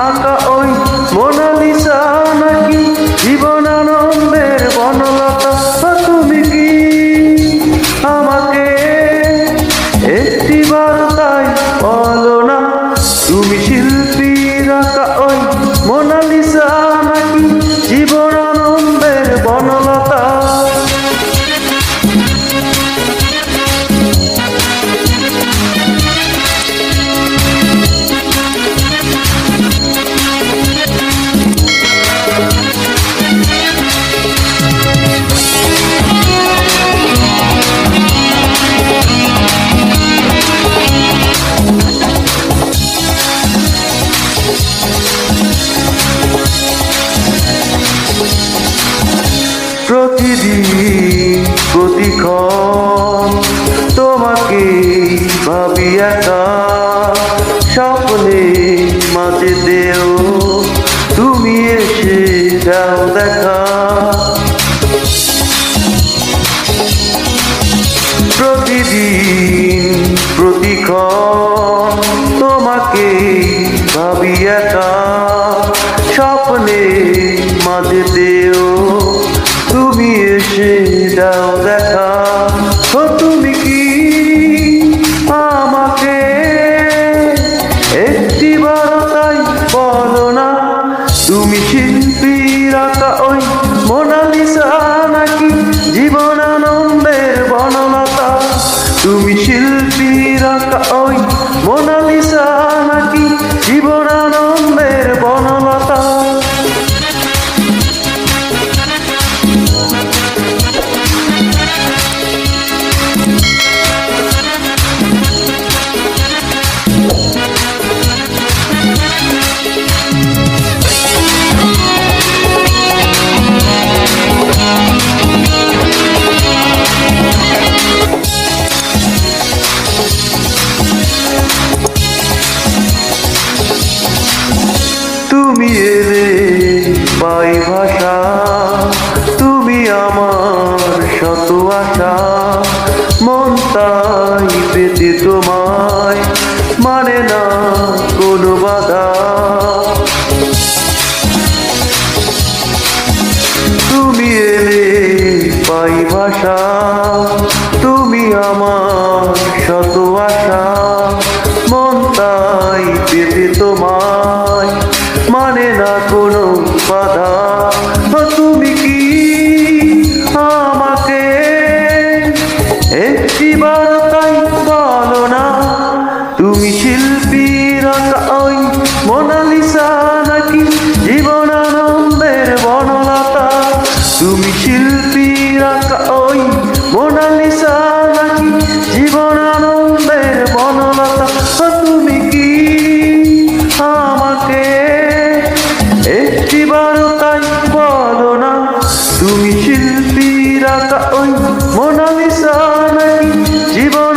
আঁকা প্রতিদিন প্রতিক্ষণ তোমাকে ভাবি একা স্বপ্নে মাঝে দেও, তুমি এসে যাও দেখা। প্রতিদিন প্রতিক্ষণ তোমাকে ভাবি একা স্বপ্নে মাঝে দেও। দাও দেখা। ও তুমি কি আমাকে? একটি তাই বলো না, তুমি শিল্পী রাখা ওই মোনালিসা নাকি জীবনানন্দের তুমি এলে পাই ভাষা। তুমি আমার শত আশা। মন তাই পেতে তোমায় মানে না কোনো বাধা। তুমি এলে পাই ভাষা। তুমি আমার শত আশা। কোনো বাধা ও ওই মোনালিসা নাকি জীবন